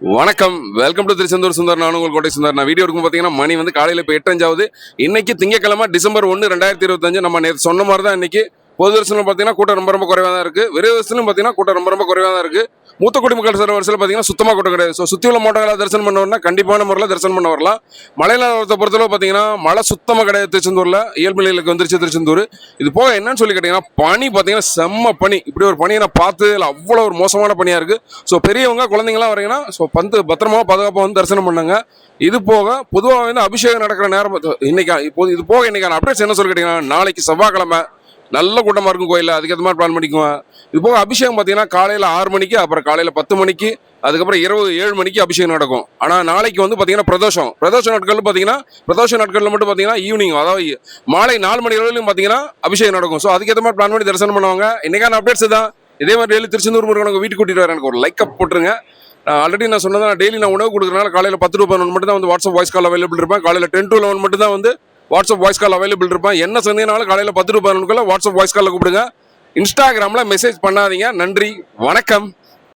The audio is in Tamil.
வணக்கம். Welcome to Thiruchendur Sundar. நான் உங்கள் கோட்டை சுந்தர். நான் வீடியோ இருக்கும் பார்த்தீங்கன்னா மணி வந்து காலையில் இப்போ எட்டஞ்சாவது. இன்னைக்கு திங்கக்கிழமை டிசம்பர் ஒன்று ரெண்டாயிரத்தி இருபத்தஞ்சு. நம்ம நேற்று சொன்ன மாதிரி தான் இன்னைக்கு பொது தரிசனம் பார்த்தீங்கன்னா கூட்டம் ரொம்ப ரொம்ப குறைவாக தான் இருக்குது விரைவு தரிசனம் பார்த்தீங்கன்னா கூட்டம் ரொம்ப ரொம்ப குறைவாக தான் இருக்குது மூத்த குடிமக்கள் சில வரிசையில் பார்த்தீங்கன்னா சுத்தமாக கூட்டம் கிடையாது. ஸோ சுற்றி உள்ள மாவட்டங்களை தரிசனம் பண்ண கண்டிப்பான முறையில் தரிசனம் பண்ண வரலாம். மலையில பொறுத்தளவு பார்த்தீங்கன்னா மழை சுத்தமாக கிடையாது திருச்செந்தூரில். இயல்பு நிலைக்கு வந்துருச்சு திருச்செந்தூர். இது போக என்னன்னு சொல்லி கேட்டிங்கன்னா பனி பார்த்தீங்கன்னா செம்ம பனி. இப்படி ஒரு பனியை நான் பார்த்து அவ்வளோ ஒரு மோசமான பனியாக இருக்குது ஸோ பெரியவங்க குழந்தைங்களாம் வரீங்கன்னா ஸோ பந்து பத்திரமா பாதுகாப்பாக வந்து தரிசனம் பண்ணுங்க. இது போக பொதுவாக வந்து அபிஷேகம் நடக்கிற நேரம் இன்னைக்கு இப்போது இது போக இன்னைக்கான அப்டேட்ஸ் என்ன சொல்லி கேட்டிங்கன்னா நாளைக்கு செவ்வாய்க்கிழமை நல்ல கூட்டமாக இருக்கும் கோயிலில் அதுக்கேற்ற மாதிரி பிளான் பண்ணிக்குவேன் இது போக அபிஷேகம் பார்த்தீங்கன்னா காலையில் ஆறு மணிக்கு அப்புறம் காலையில் பத்து மணிக்கு அதுக்கப்புறம் இரவு ஏழு மணிக்கு அபிஷேகம் நடக்கும். ஆனால் நாளைக்கு வந்து பார்த்தீங்கன்னா பிரதோஷம். பிரதோஷ நாட்கள் பார்த்தீங்கன்னா பிரதோஷ நாட்களில் மட்டும் பார்த்தீங்கன்னா ஈவினிங் அதாவது மாலை நாலு மணி வரையிலும் பார்த்தீங்கன்னா அபிஷேகம் நடக்கும். ஸோ அதுக்கேற்ற மாதிரி பிளான் பண்ணி தரிசனம் பண்ணுவாங்க. இன்னைக்கான அப்டேட்ஸ் தான் இதே மாதிரி டெய்லி திருச்செந்தூர் முருகன் உங்கள் வீட்டுக்கு கூட்டிட்டு வரேன். எனக்கு ஒரு லைக்கப் போட்டுருங்க. ஆல்ரெடி நான் சொன்னதான் டெய்லி நான் உணவு கொடுக்குறதுனால காலையில் பத்து ரூபாய் மட்டும் தான் வந்து வாட்ஸ்அப் வாய்ஸ் கால் அவைலபிள் இருப்பேன். காலையில் டென் டு லெவன் மட்டும் தான் வந்து வாட்ஸ்அப் வாய்ஸ் கால் அவைலபிள் இருப்பேன் என்ன சந்தேகனாலும் காலையில் பத்து ரூபாய் வாட்ஸ்அப் வாய்ஸ் காலில் கூப்பிடுங்க. இன்ஸ்டாகிராமில் மெசேஜ் பண்ணாதீங்க. நன்றி. வணக்கம்.